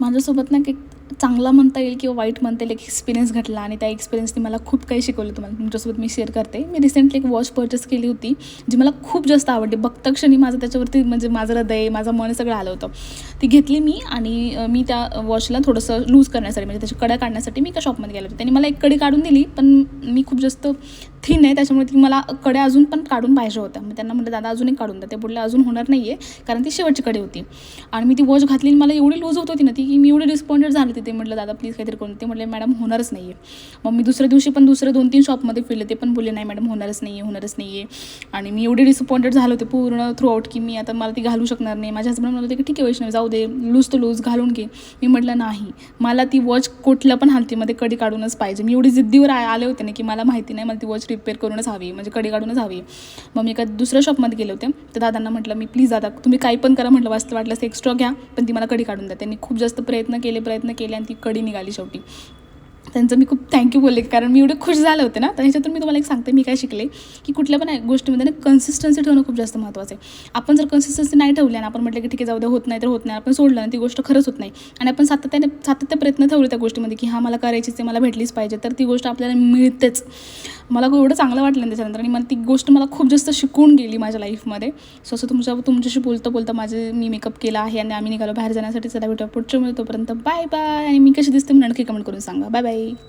माझ्यासोबत ना एक चांगला म्हणता येईल किंवा वाईट म्हणता येईल एक एक्सपिरियन्स घडला आणि त्या एक्सपिरियन्सने मला खूप काही शिकवलं तुम्हाला. तुमच्यासोबत मी शेअर करते. मी रिसेंटली एक वॉच पर्चेस केली होती जी मला खूप जास्त आवडली. बघता क्षणी माझं त्याच्यावरती म्हणजे माझं हृदय माझं मन सगळं आलं होतं. ती घेतली मी आणि मी त्या वॉचला थोडंसं लूज करण्यासाठी म्हणजे त्याची कड्या काढण्यासाठी मी एका शॉपमध्ये गेले होते. त्यांनी मला एक कडी काढून दिली पण मी खूप जास्त थीन आहे त्याच्यामुळे ती मला कड्या अजून पण काढून पाहिजे होत्या. मग त्यांना म्हटलं दादा अजून एक काढून द्या. ते बोलले अजून होणार नाही आहे कारण ती शेवटची कडे होती. आणि मी ती वॉच घातली मला एवढी लूज होत होती ना ती की मी एवढी रिस्पॉन्डेड झाले तिथे म्हटलं दादा प्लीज काहीतरी करून ते म्हटले मॅडम होणारच नाही आहे मग मी दुसऱ्या दिवशी पण दुसरे दोन तीन शॉपमध्ये फिरले ते पण बोलले नाही मॅडम होणारच नाही आहे होणारच नाही आहे आणि मी एवढी डिसअपॉइंटेड झाले होते पूर्ण थ्रू आउट की मी आता मला ती घालू शकणार नाही. माझ्या हसबंड म्हणत होते की ठीक आहे वैष्णव जाऊ दे लूज तर लूज घालून घे. मी म्हटलं नाही मला ती वॉच कुठल्या पण हालतीमध्ये कडी काढूनच पाहिजे. मी एवढी जिद्दीवर आले होते ना की मला माहिती नाही मला ती वॉच रिपेअर करूनच हवी म्हणजे कडे काढूनच हवी. मग मी एका दुसऱ्या शॉपमध्ये गेले होते. तर दादांना म्हटलं मी प्लीज दादा तुम्ही काही पण करा म्हटलं वाचलं वाटलं एक्स्ट्रा घ्या. पण ती मला कडी काढून द्या. त्यांनी खूप जास्त प्रयत्न केले प्रयत्न केले आणि ती कडी निघाली शेवटी. त्यांचं मी खूप थँक्यू बोलले कारण मी एवढे खुश झाले होते ना. तर ह्याच्यातून मी तुम्हाला एक सांगते मी काय शिकले की कुठल्या पण गोष्टीमध्ये ना कन्सिस्टन्सी ठेवणं खूप जास्त महत्त्वाचं आहे. आपण जर कन्सिस्टन्सी नाही ठेवली आणि आपण म्हटलं की ठीक आहे जाऊ द्या होत नाही तर होत नाही. आपण सोडलं ना ती गोष्ट खरंच होत नाही. आणि आपण सातत्याने सातत्य प्रयत्न ठेवले त्या गोष्टीमध्ये की हा मला करायचीच आहे मला भेटलीच पाहिजे तर ती गोष्ट आपल्याला मिळतेच. मला एवढं चांगलं वाटलं ना त्याच्यानंतर आणि मला ती गोष्ट मला खूप जास्त शिकून गेली माझ्या लाईफमध्ये सो असं तुमच्या तुमच्याशी बोलतं बोलतं माझे मी मेकअप केला आहे आणि आम्ही निघालो बाहेर जाण्यासाठी. चला भेटूया पुढच्या मिळतोपर्यंत बाय बाय आणि मी कशी दिसते मी नक्की कमेंट करून सांगा. Bye bye Bye.